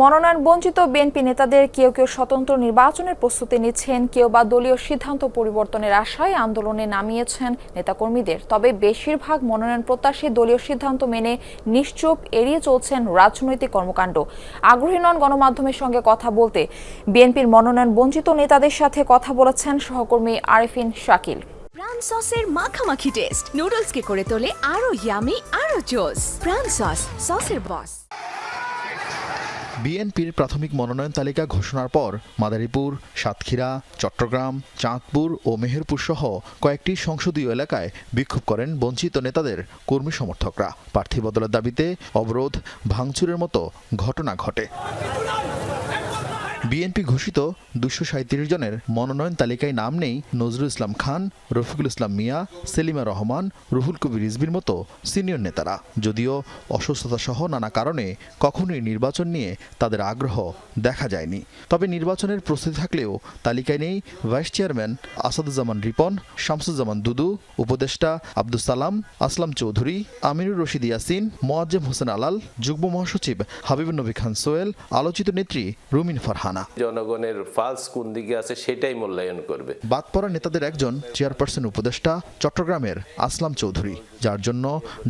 মনোনয়ন বঞ্চিত বিএনপি নেতাদের কেউ কেউ স্বতন্ত্র নির্বাচনের প্রস্তুতি নিচ্ছেন, কেউ বা দলীয় সিদ্ধান্ত পরিবর্তনের আশায় আন্দোলনে নামিয়েছেন নেতাকর্মীদের। তবে বেশিরভাগ মনোনয়ন প্রত্যাশী দলীয় সিদ্ধান্ত মেনে নিশ্চুপ এড়িয়ে চলছেন রাজনৈতিক কর্মকাণ্ড। আগ্রহী নন গণমাধ্যমের সঙ্গে কথা বলতে বিএনপির মনোনয়ন বঞ্চিত নেতাদের সাথে কথা বলেছেন সহকর্মী আরেফিন শাকিল। প্রাণ সসের মাখামাখি টেস্ট। নুডলসকে করে তোলে আরও ইয়ামি আরও জোস। প্রাণ সস, সসের বস বিএনপির প্রাথমিক মনোনয়ন তালিকা ঘোষণার পর মাদারীপুর, সাতক্ষীরা, চট্টগ্রাম, চাঁদপুর ও মেহেরপুর সহ কয়েকটি সংসদীয় এলাকায় বিক্ষোভ করেন বঞ্চিত নেতাদের কর্মী সমর্থকরা। প্রার্থী বদলের দাবিতে অবরোধ, ভাঙচুরের মতো ঘটনা ঘটে। বিএনপি ঘোষিত দুশো সাঁত্রিশ জনের মনোনয়ন তালিকায় নাম নেই নজরুল ইসলাম খান, রফিকুল ইসলাম মিয়া, সেলিমা রহমান, রুহুল কবির রিজবির মতো সিনিয়র নেতারা। যদিও অসুস্থতা সহ নানা কারণে কখনোই নির্বাচন নিয়ে তাদের আগ্রহ দেখা যায়নি। তবে নির্বাচনের প্রস্তুতি থাকলেও তালিকায় নেই ভাইস চেয়ারম্যান আসাদুজ্জামান রিপন, শামসুজ্জামান দুদু, উপদেষ্টা আব্দুল সালাম, আসলাম চৌধুরী আমিরুর রশিদ ইয়াসিন, মোয়াজ্জেম হোসেন আলাল, যুগ্ম মহাসচিব হাবিবুর নবী খান সোয়েল আলোচিত নেত্রী রুমিন ফারহানা। জনগণের ফালস কোন দিকে আছে সেটাই মূল্যায়ন করবে। বাদ পড়া নেতাদের একজন চেয়ারপারসন উপদেষ্টা চট্টগ্রামের আসলাম চৌধুরী যার জন্য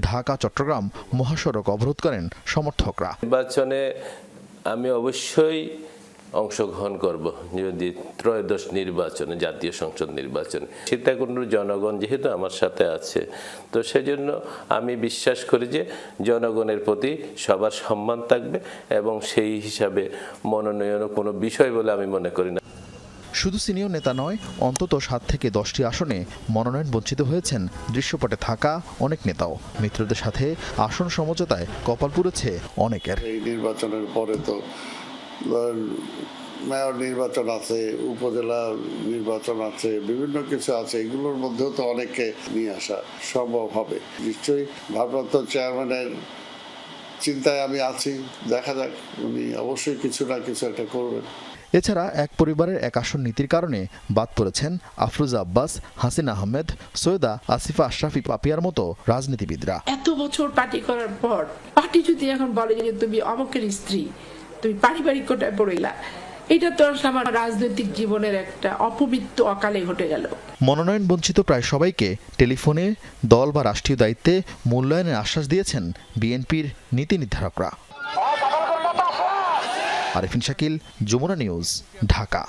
ঢাকা চট্টগ্রাম মহাসড়ক অবরোধ করেন সমর্থকরা। নির্বাচনে আমি অবশ্যই অংশগ্রহণ করব। যদি ত্রয়োদশ নির্বাচনে জাতীয় সংসদ নির্বাচনে। সীতাকুণ্ডুর জনগণ যেহেতু আমার সাথে আছে তো সেজন্য আমি বিশ্বাস করি যে জনগণের প্রতি সবার সম্মান থাকবে এবং সেই হিসাবে মনোনয়নও কোনো বিষয় বলে আমি মনে করি না। শুধু সিনিয়র নেতা নয় অন্তত সাত থেকে দশটি আসনে মনোনয়ন বঞ্চিত হয়েছেন। দৃশ্যপটে থাকা অনেক নেতাও। মিত্রদের সাথে আসন সমঝোতায় কপাল পুড়েছে অনেকের। এই নির্বাচনের পরে তো মেয়র নির্বাচন আছে উপজেলা নির্বাচন আছে বিভিন্ন কিছু আছে এগুলোর মধ্যেও তো অনেককে নিয়ে আসা সম্ভব হবে। নিশ্চয়ই ভারপ্রাপ্ত চেয়ারম্যানের চিন্তায় আমি আছি দেখা যাক উনি অবশ্যই কিছু না কিছু একটা করবেন। এছাড়া এক পরিবারের এক আসন নীতির কারণে বাদ পড়েছেন আফরুজা আব্বাস হাসিন আহমেদ সৈয়দা আসিফা আশরাফি পাপিয়ার মতো রাজনীতিবিদরা। এত বছর পার্টি করার পর পার্টি যদি এখন বলে যে তুমি অমকের স্ত্রী তুমি পারিবারিক কোটায় পড়ইলা এটা তো আমার রাজনৈতিক জীবনের একটা অপবিত্ত অকালে ঘটে গেল। মনোনয়ন বঞ্চিত প্রায় সবাইকে টেলিফোনে দল বা রাষ্ট্রীয় দায়িত্বে মূল্যায়নের আশ্বাস দিয়েছেন বিএনপির নীতি নির্ধারকরা। আরিফিন শাকিল যমুনা নিউজ ঢাকা।